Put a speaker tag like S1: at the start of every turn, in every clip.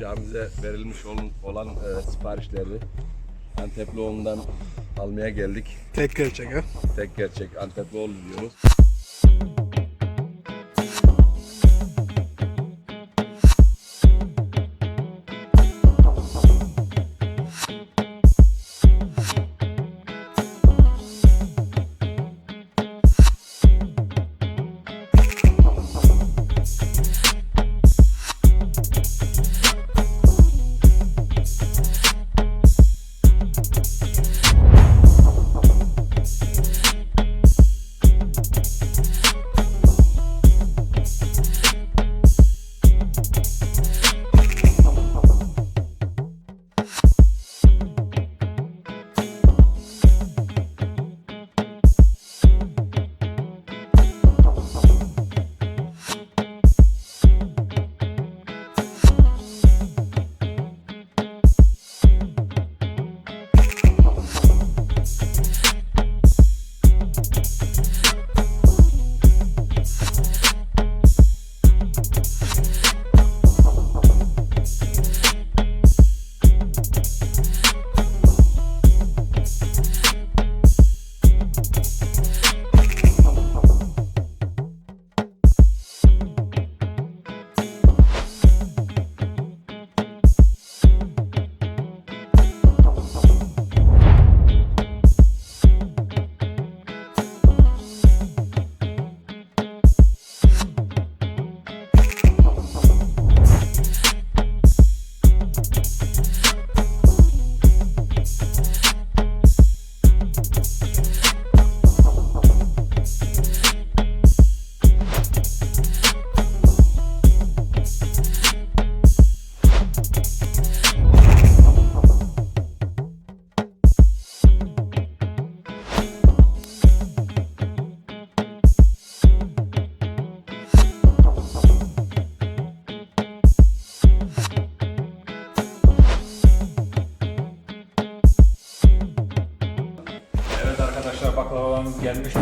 S1: camimize verilmiş olan, olan e, siparişleri Anteplioğlu'ndan almaya geldik.
S2: Tek gerçek ha.
S1: Tek gerçek Anteplioğlu diyoruz.
S3: Baklavalarımız gelmiş.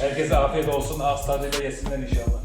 S3: Herkese afiyet olsun. Ağız tadıyla yesinler inşallah.